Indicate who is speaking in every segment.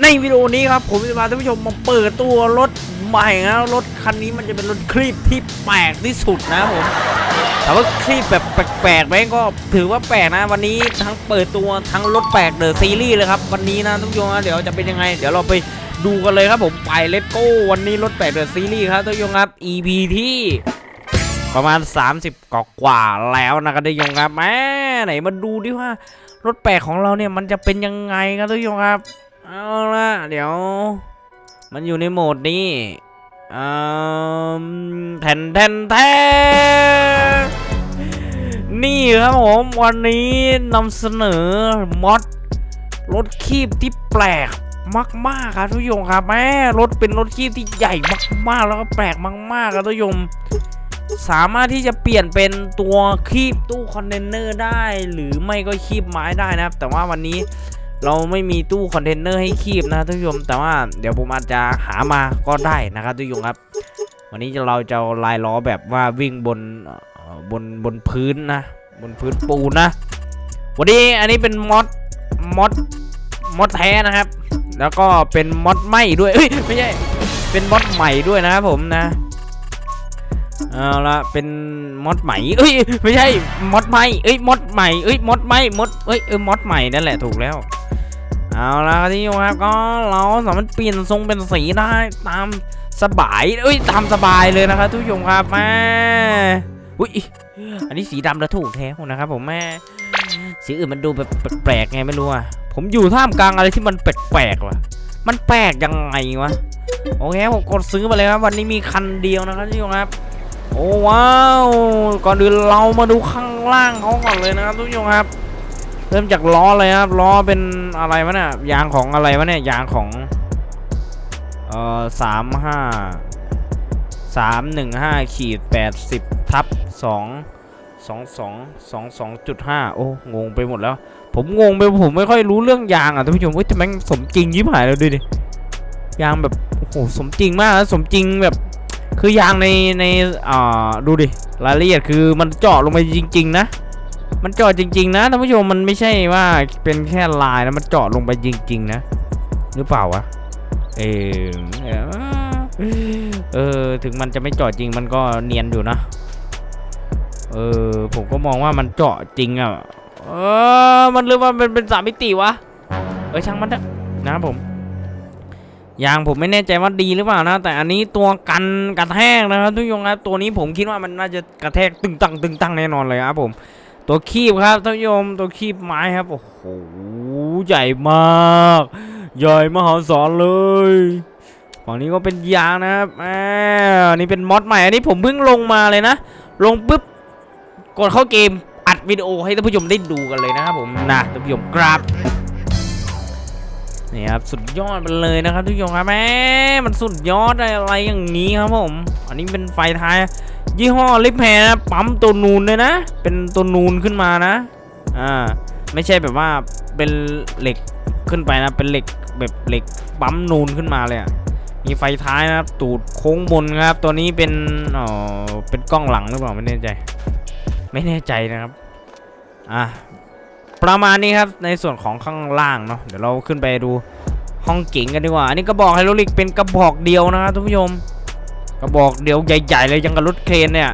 Speaker 1: ในวิดีโอนี้ครับผมจะพาท่านผู้ชมมาเปิดตัวรถใหม่นะรถคันนี้มันจะเป็นรถคลีปที่แปลกที่สุดนะผมแต่ว่าคลีปแบบแปลกๆไหมก็ถือว่าแปลกนะ วันนี้ทั้งเปิดตัวทั้งรถแปลกเดอะซีรีส์เลยครับวันนี้นะท่านผู้ชมนะเดี๋ยวจะเป็นยังไง เดี๋ยวเราไปดูกันเลยครับผมไปเลตโก้วันนี้รถแปลกเดอะซีรีส์ครับท่านผู้ชมครับ EP ที่ประมาณ 30กกว่าแล้วนะครับท่านผู้ชมครับแม่ไหนมาดูดิว่ารถแปลกของเราเนี่ยมันจะเป็นยังไงครับท่านผู้ชมครับ เอาละเดี๋ยว มันอยู่ในโหมดนี้อืมแทนแทนแทนนี่ครับผมวันนี้นำเสนอมอดรถคีบที่แปลกมากๆครับทุกยงครับแม่รถเป็นรถคีบที่ใหญ่มากๆ แล้วก็แปลกมากๆครับทุกยงสามารถที่จะเปลี่ยนเป็นตัวคีบตู้คอนเทนเนอร์ได้ หรือไม่ก็คีบไม้ได้นะครับ แต่ว่าวันนี้ เราไม่มีตู้คอนเทนเนอร์ให้คีบนะท่านผู้ชม แต่ว่าเดี๋ยวผมอาจจะหามาก็ได้นะครับท่านผู้ชมครับ วันนี้เราจะลายล้อแบบว่าวิ่งบนบนบนพื้นนะ บนพื้นปูนนะ วันนี้อันนี้เป็นมอดมอดมอดแท้นะครับ แล้วก็เป็นมอดไหมด้วยเอ้ยไม่ใช่เป็นมอดใหม่ด้วยนะครับผมนะเอาละเป็นมอดใหม่เอ้ยไม่ใช่มอดใหม่เอ้ยมอดใหม่เอ้ยมอดไหมมอดเอ้ยเออมอดใหม่นั่นแหละถูกแล้ว เอาละครับที่ครับก็เราสามารถเปลี่ยนทรงเป็นสีได้ตามสบายเอ้ยตามสบายเลยนะครับทุกผู้ชมครับแม่อุ้ยอันนี้สีดำแล้วถูกแท้นะครับผมแม่สีอื่นมันดูแบบแปลกๆไงไม่รู้อะผมอยู่ท่ามกลางอะไรที่มันแปลกๆว่ะ มันแปลกยังไงวะโอเคผมกดซื้อมาเลยครับวันนี้มีคันเดียวนะครับทุกผู้ชมครับโอ้ว้าวก่อนอื่นเรามาดูข้างล่างเขาก่อนเลยนะครับทุกผู้ชมครับ เริ่มจากล้อเลยครับล้อเป็นอะไรวะเนี่ยยางของอะไรวะเนี่ยยางของเอ่อสามห้าสามหนึ่งห้าขีดแปดสิบทับสองสองสองสองสองจุดห้าโอ้งงไปหมดแล้ว ผมงงไปผมไม่ค่อยรู้เรื่องยางอะท่านผู้ชมเฮ้ยแต่แม่งสมจริงยิบหายแล้วดูดิยางแบบโอ้โหสมจริงมากนะสมจริงแบบคือยางในในอ่าดูดิรายละเอียดคือมันเจาะลงไปจริง ๆ นะ มันเจาะจริง ๆ นะท่านผู้ชมมันไม่ใช่ว่าเป็นแค่ลายนะมันเจาะลงไปจริง ๆ นะ หรือเปล่าวะเออเออถึงมันจะไม่เจาะจริงมันก็เนียนอยู่นะเออผมก็มองว่ามันเจาะจริงอะเออมันหรือว่ามันเป็นสามมิติวะเออช่างมันเถอะนะครับผมยางผมไม่แน่ใจว่าดีหรือเปล่านะ แต่อันนี้ตัวกันกระแทกนะครับทุกคนครับตัวนี้ผมคิดว่ามันน่าจะกระแทกตึงตังตึงตังแน่นอนเลยครับผม ตัวคีบครับท่านผู้ชมตัวคีบไม้ครับ โอ้โห ใหญ่มาก ใหญ่มหาศาลเลยฝั่งนี้ก็เป็นยางนะครับอันนี้เป็นมอดใหม่ อันนี้ผมเพิ่งลงมาเลยนะ ลงปุ๊บ กดเข้าเกม อัดวิดีโอให้ท่านผู้ชมได้ดูกันเลยนะครับผม นะท่านผู้ชมครับ นี่ครับ สุดยอดไปเลยนะครับท่านผู้ชมครับแหมมันสุดยอดอะไรอย่างนี้ครับผม อันนี้เป็นไฟท้าย ยี่ห้อลิปแฮร์นะปั๊มตัวนูนเลยนะ เป็นตัวนูนขึ้นมานะ อ่า ไม่ใช่แบบว่าเป็นเหล็กขึ้นไปนะ เป็นเหล็กแบบเหล็กปั๊มนูนขึ้นมาเลยอะมีไฟท้ายนะครับ ตูดโค้งบนครับ ตัวนี้เป็นอ๋อเป็นกล้องหลังหรือเปล่าไม่แน่ใจ ไม่แน่ใจนะครับ อะประมาณนี้ครับในส่วนของข้างล่างเนาะเดี๋ยวเราขึ้นไปดูห้องเก๋งกันดีกว่า อันนี้กระบอกไฮดรอลิกเป็นกระบอกเดียวนะครับทุกผู้ชม กระบอกเดียวใหญ่ๆเลยยังกับรถเครนเนี่ย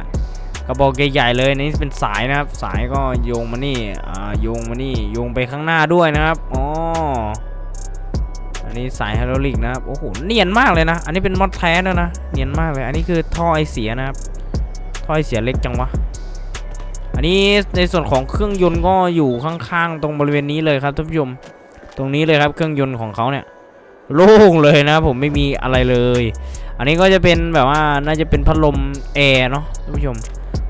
Speaker 1: กระบอกใหญ่ๆเลยนี่เป็นสายนะครับ สายก็โยงมานี่อ่าโยงมานี่โยงไปข้างหน้าด้วยนะครับอ๋ออันนี้สายไฮดรอลิกนะครับโอ้โหเนียนมากเลยนะ อันนี้เป็นมอดแท้แล้วนะเนียนมากเลย อันนี้คือท่อไอเสียนะครับท่อไอเสียเล็กจังวะอันนี้ในส่วนของเครื่องยนต์ก็อยู่ข้างๆ ตรงบริเวณนี้เลยครับท่านผู้ชมตรงนี้เลยครับเครื่องยนต์ของเขาเนี่ยโล่งเลยนะผมไม่มีอะไรเลย อันนี้ก็จะเป็นแบบว่าน่าจะเป็นพัดลมแอร์เนาะท่านผู้ชม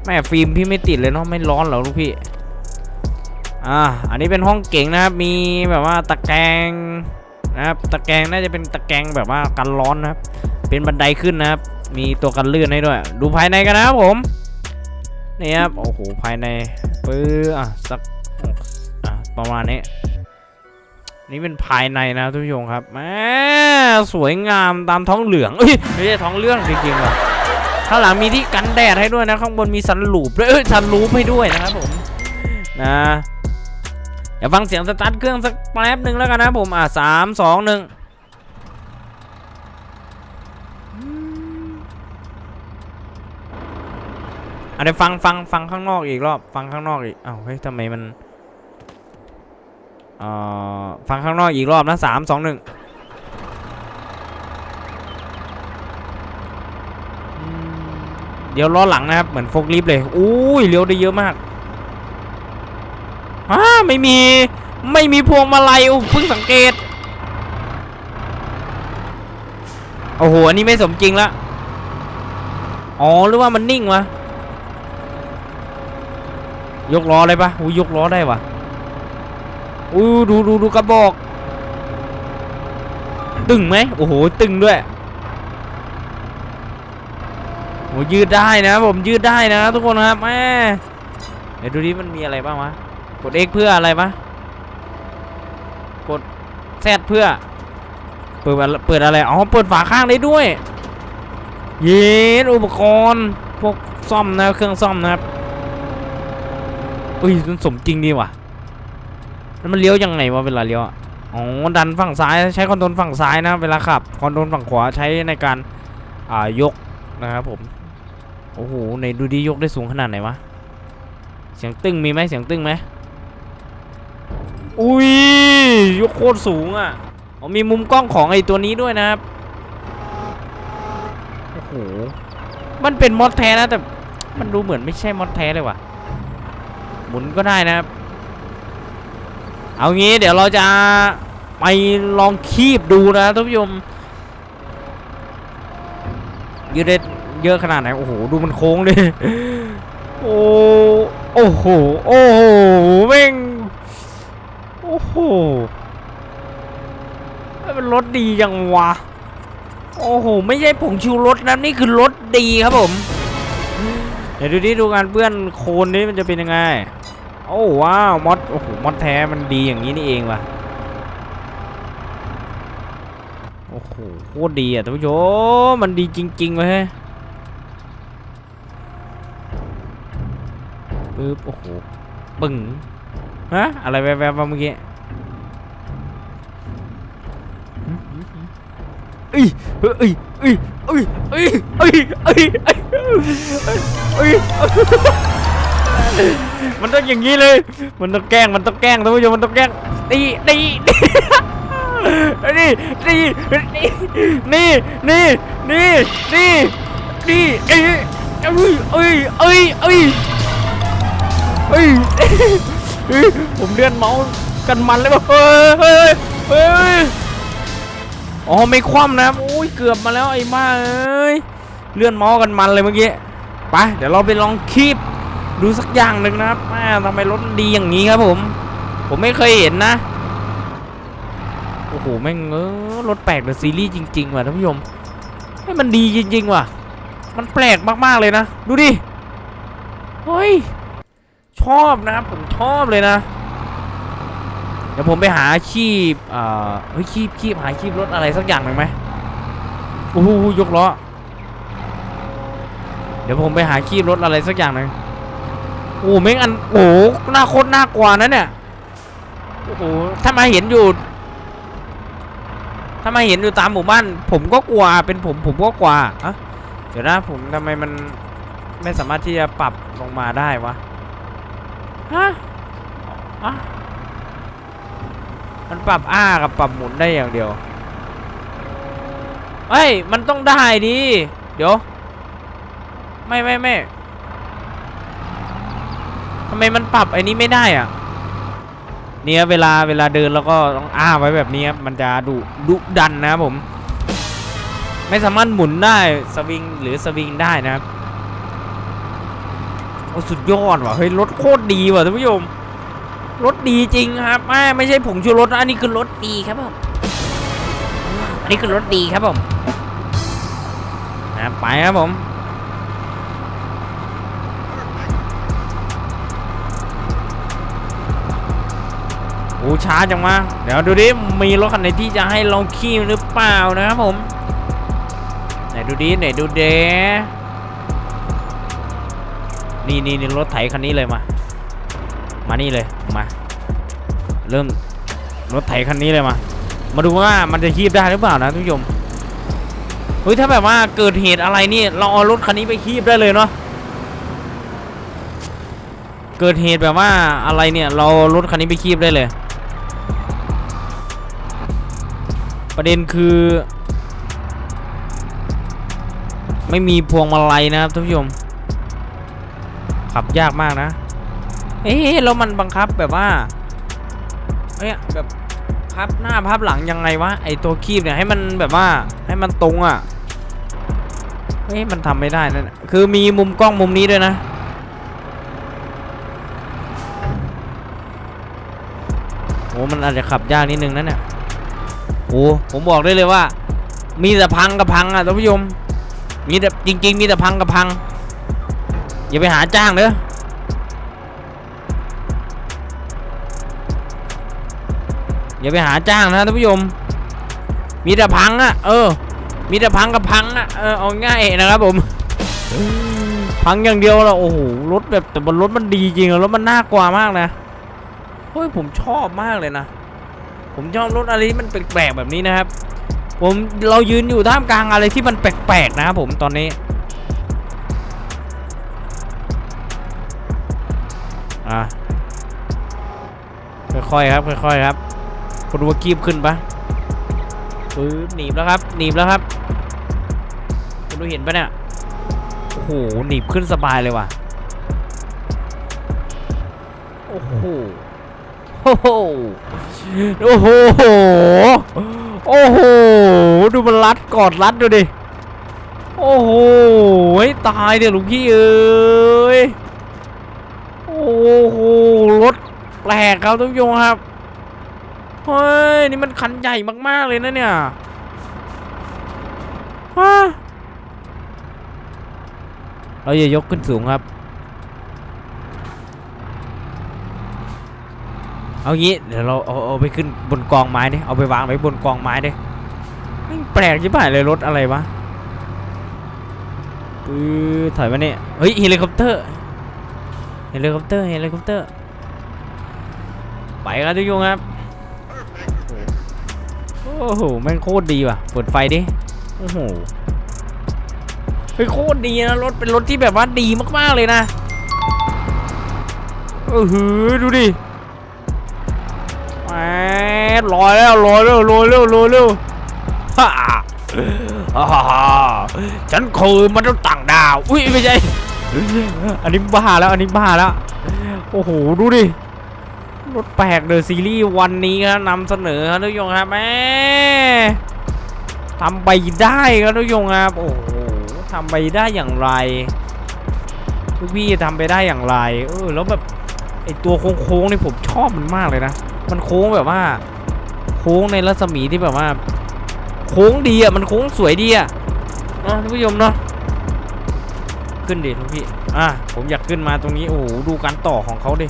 Speaker 1: แม่ฟิล์มพี่ไม่ติดเลยเนาะไม่ร้อนหรอลูกพี่อ่าอันนี้เป็นห้องเก๋งนะครับมีแบบว่าตะแกรงนะครับตะแกรงน่าจะเป็นตะแกรงแบบว่ากันร้อนนะครับ เป็นบันไดขึ้นนะครับ มีตัวกันลื่นให้ด้วย ดูภายในกันนะครับผมนี่ครับโอ้โหภายในปื้ออะสักอะประมาณนี้ นี่เป็นภายในนะทุกผู้ชมครับแมสวยงามตามท้องเหลืองเอ้ยไม่ใช่ท้องเรื่องจริงๆหรอข้างหลังมีที่กันแดดให้ด้วยนะข้างบนมีสันลูปด้วยเอ้ยสันลูปให้ด้วยนะครับผมนะอย่าฟังเสียงสตาร์ทเครื่องสักแป๊บหนึ่งแล้วกันนะผมอะสามสองหนึ่งอะเดี๋ยวฟังฟังฟังข้างนอกอีกรอบฟังข้างนอกอีกอ้าวเฮ้ยทำไมมัน ฟังข้างนอกอีกรอบนะสามสองหนึ่งเดี๋ยวล้อหลังนะครับ เหมือนโฟกลิฟต์เลย อุ้ยเลี้ยวได้เยอะมากอ้าไม่มี ไม่มีพวงมาลัยโอ้เพิ่งสังเกต โอ้โห อันนี้ไม่สมจริงละ อ๋อ หรือว่ามันนิ่งวะ ยกล้อเลยปะอู้ยกล้อได้วะ อู้ดูดูดูกระบอก ตึงไหมโอ้โห ตึงด้วยโอ้ยืดได้นะ ผมยืดได้นะ ทุกคนครับแม่เดี๋ยวดูดิมันมีอะไรบ้างวะกด X เพื่ออะไรปะกด Z เพื่อ เปิดเปิดอะไรอ๋อเปิดฝาข้างได้ด้วย เย็นอุปกรณ์พวกซ่อมนะเครื่องซ่อมนะครับอุ้ยมันสมจริงดีว่ะ แล้วมันเลี้ยวยังไงวะเวลาเลี้ยวอะอ๋อดันฝั่งซ้ายใช้คอนโทรลฝั่งซ้ายนะ เวลาขับคอนโทรลฝั่งขวาใช้ในการอ่ายกนะครับผมโอ้โหไหนดูดิยกได้สูงขนาดไหนวะเสียงตึ้งมีไหมเสียงตึ้งไหมอุ้ยยกโคตรสูงอะอ๋อมีมุมกล้องของไอตัวนี้ด้วยนะครับโอ้โหมันเป็นมอดแท้นะแต่มันดูเหมือนไม่ใช่มอดแท้เลยว่ะหมุนก็ได้นะครับ เอางี้เดี๋ยวเราจะไปลองคีบดูนะท่านผู้ชมยืดได้เยอะขนาดไหนโอ้โหดูมันโค้งเลยโอ้โอ้โหโอ้โหแม่งโอ้โหมันรถดียังวะโอ้โหไม่ใช่ผงชูรสนะนี่คือรถดีครับผมเดี๋ยวดูดิดูการเปื้อนโคลนนี้มันจะเป็นยังไง โอ้ว้าวมอดโอ้โหมอดแท้มันดีอย่างนี้นี่เองว่ะโอ้โหโคตรดีอะท่านผู้ชมมันดีจริงๆเลยฮะปึ๊บโอ้โหปึ้งฮะอะไรแวบๆมาเมื่อกี้เอ้ยเฮ้ยเอ้ยเอ้ยเอ้ยเอ้ยเอ้ยเอ้ยเอ้ย มันต้องอย่างนี้เลย มันต้องแกล้ง มันต้องแกล้งท่านผู้ชมมันต้องแกล้งตีตีนี่นี่นี่นี่นี่นี่นี่เอ้ยเอ้ยเอ้ยเอ้ยเอ้ยเอ้ยผมเลื่อนเมาส์กันมันเลยแบบเฮ้ยเฮ้ยเฮ้ยอ๋อไม่คว่ำนะโอ้ยเกือบมาแล้วไอ้มาเอ้ยเลื่อนเมาส์กันมันเลยเมื่อกี้ไปเดี๋ยวเราไปลองคีบ ดูสักอย่างหนึ่งนะครับแม่ทำไมรถดีอย่างนี้ครับผม ผมไม่เคยเห็นนะ โอ้โห แม่งเออรถแปลกในซีรีส์จริงๆว่ะท่านผู้ชมให้มันดีจริง ๆ ว่ะ มันแปลกมากๆเลยนะ ดูดิ เฮ้ย ชอบนะครับผมชอบเลยนะ เดี๋ยวผมไปหาอาชีพเอ่อเฮ้ยคีบคีบหาอาชีพรถอะไรสักอย่างหนึ่งไหมโอ้โหยกล้อเดี๋ยวผมไปหาคีบรถอะไรสักอย่างหนึ่ง โอ้โหแม่งอันโอ้หน้าโคตรน่ากลัวนะเนี่ยโอ้โหถ้ามาเห็นอยู่ ถ้ามาเห็นอยู่ตามหมู่บ้าน ผมก็กลัวเป็นผมผมก็กลัวอะเดี๋ยวนะผมทำไมมันไม่สามารถที่จะปรับลงมาได้วะฮะอะมันปรับอ้ากับปรับหมุนได้อย่างเดียวเฮ้ยมันต้องได้ดิเดี๋ยว ไม่ไม่ไม่ ไมมันปรับไอ้นี้ไม่ได้อะเนี่ยเวลาเวลาเดินแล้วก็ต้องอ้าไว้แบบนี้ครับมันจะดุดุดันนะครับผม ไม่สามารถหมุนได้สวิงหรือสวิงได้นะครับโอ้สุดยอดว่ะเฮ้ยรถโคตรดีว่ะท่านผู้ชมรถดีจริงครับไม่ไม่ใช่ผงชูรสนะอันนี้คือรถดีครับผมอันนี้คือรถดีครับผมนะไปครับผม อ้ช้าจังมาเดี๋ยวดูดิ มีรถคันไหนที่จะให้ลองขี่หรือเปล่านะครับผม ไหนดูดิ ไหนดูเดนี่นี่นี่รถไถคันนี้เลยมา มานี่เลย มา เริ่มรถไถคันนี้เลยมา มาดูว่ามันจะคีบได้หรือเปล่านะทุกผู้ชม เฮ้ยถ้าแบบว่าเกิดเหตุอะไรนี่ เราเอารถคันนี้ไปคีบได้เลยเนาะเกิดเหตุแบบว่าอะไรเนี่ย เรารถคันนี้ไปคีบได้เลย ประเด็นคือ ไม่มีพวงมาลัยนะครับท่านผู้ชม ขับยากมากนะ เอ๊ะแล้วมันบังคับแบบว่าเอ้ยแบบพับหน้าพับหลังยังไงวะไอตัวคีบเนี่ยให้มันแบบว่าให้มันตรงอะเฮ้ยมันทำไม่ได้นั่นน่ะคือมีมุมกล้องมุมนี้ด้วยนะ โอ้มันอาจจะขับยากนิดนึงนะเนี่ย โอ้ผมบอกได้เลยว่า มีแต่พังกับพังอะท่านผู้ชมมีแต่จริง ๆ มีแต่พังกับพัง อย่าไปหาจ้างเด้ออย่าไปหาจ้างนะท่านผู้ชมมีแต่พังอะ เออ มีแต่พังกับพังอะเออเอาง่ายนะครับผมพังอย่างเดียวแล้วโอ้โหรถแบบแต่บนรถมันดีจริงอะรถมันน่ากลัวมากนะเฮ้ยผมชอบมากเลยนะ ผมชอบรถอะไรที่มันแปลกๆแบบนี้นะครับ ผมเรายืนอยู่ท่ามกลางอะไรที่มันแปลกๆนะครับผมตอนนี้อะค่อยๆครับค่อยๆครับคุณว่ากีบขึ้นปะปื๊บหนีบแล้วครับหนีบแล้วครับคุณดูเห็นปะเนี่ยโอ้โหหนีบขึ้นสบายเลยว่ะโอ้โห โอ้โหโอ้โหโอ้โหดูมันรัดกอดรัดดูดิโอ้โหตายเดี๋ยวลุงพี่เอ้ยโอ้โหรถแปลกครับทุกโยงครับเฮ้ยนี่มันคันใหญ่มากๆเลยนะเนี่ยฮะเราอย่ายกขึ้นสูงครับ เอางี้เดี๋ยวเราเอาเอาไปขึ้นบนกองไม้ดิเอาไปวางไว้บนกองไม้ดิแม่งแปลกชิบหายเลยรถอะไรวะปื้อถอยมาเนี่ยเฮ้ยเฮลิคอปเตอร์เฮลิคอปเตอร์เฮลิคอปเตอร์ไปกันทุกคนครับโอ้โหแม่งโคตรดีว่ะเปิดไฟดิโอ้โหเฮ้ยโคตรดีนะรถเป็นรถที่แบบว่าดีมากๆเลยนะเออหือดูดิ แหมลอยแล้วลอยแล้วลอยแล้วลอยแล้วฮ่าฮ่าฮ่าฉันคือมันุษย์ต่างดาว อุ้ยไม่ใช่ อันนี้บ้าแล้วอันนี้บ้าแล้ว โอ้โหดูดิรถแปลกเดอะซีรีส์วันนี้ครับนำเสนอครับทุกคนครับแม่ทำไปได้ครับทุกคนครับโอ้โหทำไปได้อย่างไรทุกพี่ทำไปได้อย่างไรเออแล้วแบบไอตัวโค้งๆนี่ผมชอบมันมากเลยนะ มันโค้งแบบว่า โค้งในรัศมีที่แบบว่า โค้งดีอะมันโค้งสวยดีอะเนาะท่านผู้ชมเนาะขึ้นดิทุกพี่อะผมอยากขึ้นมาตรงนี้โอ้โหดูการต่อของเขาดิ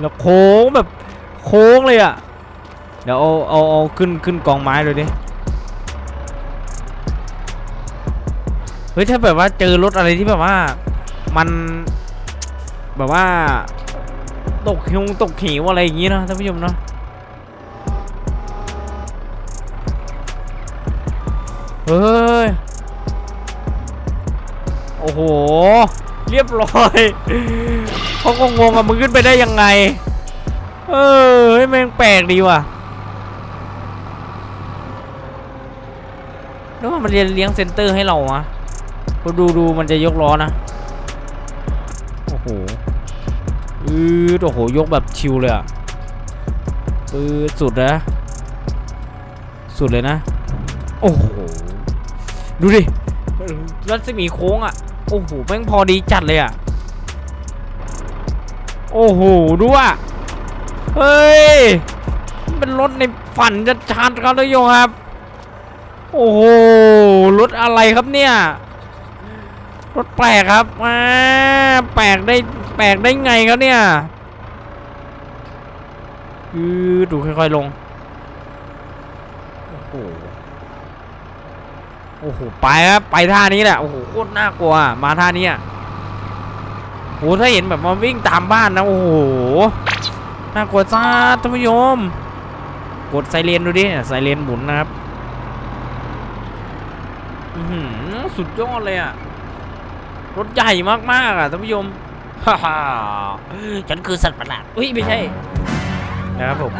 Speaker 1: แล้วโค้งแบบโค้งเลยอะเดี๋ยวเอาเอาเอาขึ้นขึ้นกองไม้เลยดิเฮ้ยถ้าแบบว่าเจอรถอะไรที่แบบว่ามันแบบว่า ตกหิวตกหิวอะไรอย่างงี้นะท่านผู้ชมเนาะเฮ้ย โอ้โห เรียบร้อยเขาก็งงอะมึงขึ้นไปได้ยังไง เออเฮ้ยแม่งแปลกดีว่ะแล้วมันเรียนเลี้ยงเซนเตอร์ให้เราอะก็ดูดูมันจะยกล้อนะ อืดโอ้โห ยกแบบชิวเลยอะปืดสุดนะ สุดเลยนะ โอ้โห ดูดิ รัศมีโค้งอะโอ้โห แม่งพอดีจัดเลยอะโอ้โห ดูอะเฮ้ยมันเป็นรถในฝันจะชัดครับท่านผู้ชมครับ โอ้โห รถอะไรครับเนี่ย รถแปลกครับอ่าแปลกได้ ปลกได้ไงครับเนี่ยคือดูค่อยๆลง โอ้โห โอ้โห ไปครับ ไปท่านี้แหละ โอ้โห โคตรน่ากลัว มาท่านี้อะโอ้ถ้าเห็นแบบมาวิ่งตามบ้านนะ โอ้โห น่ากลัวจ้าท่านผู้ชม กดไซเรนดูดิ ไซเรนหมุนนะครับอือหือสุดยอดเลยอะ รถใหญ่มากๆอะท่านผู้ชม ฮ่าฮ่าฉันคือสัตว์ประหลาดอุ้ยไม่ใช่ นะครับผม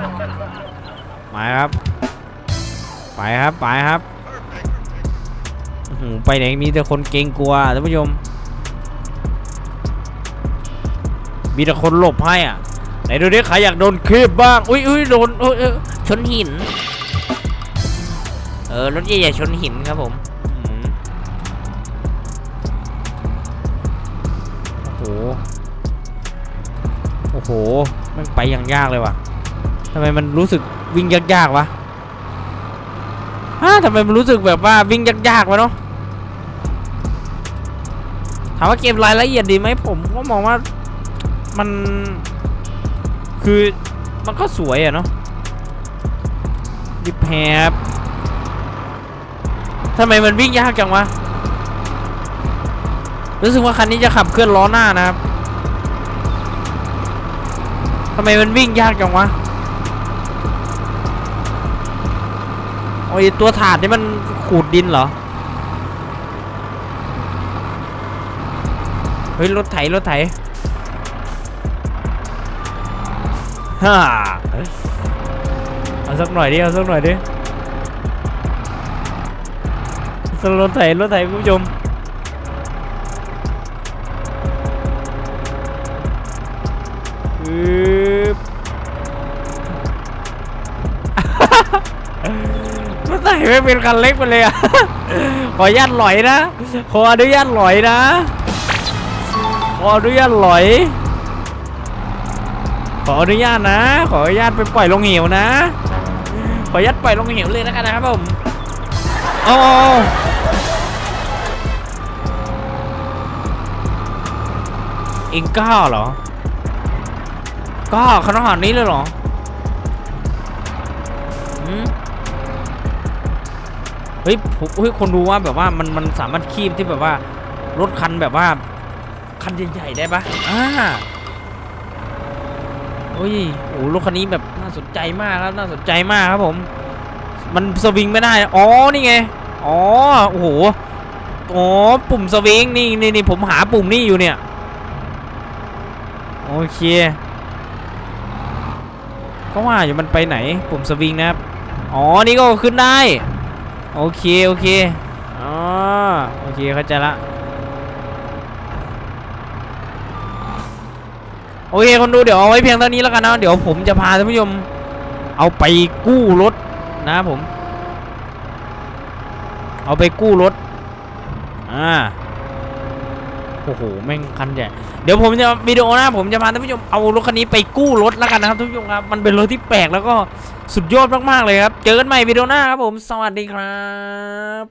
Speaker 1: มาครับ ไปครับไปครับอื้อหือไปไหนมีแต่คนเกรงกลัวท่านผู้ชม มีแต่คนหลบให้อะ ไหนดูดิใครอยากโดนคลิปบ้าง อุ้ยอุ้ยโดนเอยเอยชนหิน เออรถใหญ่ๆชนหินครับผมอืม โอ้โหโอ้โห มันไปอย่างยากเลยว่ะทำไมมันรู้สึกวิ่งยากๆวะฮะทำไมมันรู้สึกแบบว่าวิ่งยากๆวะเนาะถามว่าเกมรายละเอียดดีไหมผมก็มองว่ามันคือมันก็สวยอะเนาะดิแพบทำไมมันวิ่งยากจังวะ รู้สึกว่าคันนี้จะขับเคลื่อนล้อหน้านะครับทำไมมันวิ่งยากจังวะโอ้ยตัวถาดนี่มันขูดดินเหรอ เฮ้ยรถไถรถไถฮ่าเอาสักหน่อยดิเอาสักหน่อยดิสรถไถรถไถคุณผู้ชม ปึ๊บรถไถไม่เป็นคันเล็กไปเลยอะ ขออนุญาตหลอยนะ ขออนุญาตหลอยนะ ขออนุญาตหลอย ขออนุญาตนะ ขออนุญาตไปปล่อยลงเหวนะ ขออนุญาตปล่อยลงเหวเลยแล้วกันนะครับผมโอ้เองก้าเหรอ กล้าขนาดนี้เลยเหรอเฮ้ยผมเฮ้ย คนดูว่าแบบว่ามันมันสามารถคีบที่แบบว่ารถคันแบบว่า คันใหญ่ๆได้ปะอ่าโอ้ยโอ้รถคันนี้แบบน่าสนใจมากครับน่าสนใจมากครับผม มันสวิงไม่ได้ อ๋อ นี่ไง อ๋อ โอ้โห อ๋อ ปุ่มสวิงนี่นี่นี่ผมหาปุ่มนี่อยู่เนี่ย โอเค ก็ว่าอยู่มันไปไหนปุ่มสวิงนะครับอ๋อนี่ก็ขึ้นได้ โอเคโอเคอ๋อโอเคเข้าใจละโอเคคนดูเดี๋ยวเอาไว้เพียงเท่านี้แล้วกันนะเดี๋ยวผมจะพาท่านผู้ชมเอาไปกู้รถนะผม เอาไปกู้รถอ่า อ้โหแม่งคันใหญ่เดี๋ยวผมจะวิดีโอหน้าผมจะพาท่านผู้ชมเอารถคันนี้ไปกู้รถแล้วกันนะครับท่านผู้ชมครับมันเป็นรถที่แปลกแล้วก็สุดยอดมากๆเลยครับ เจอกันใหม่วิดีโอหน้าครับผมสวัสดีครับ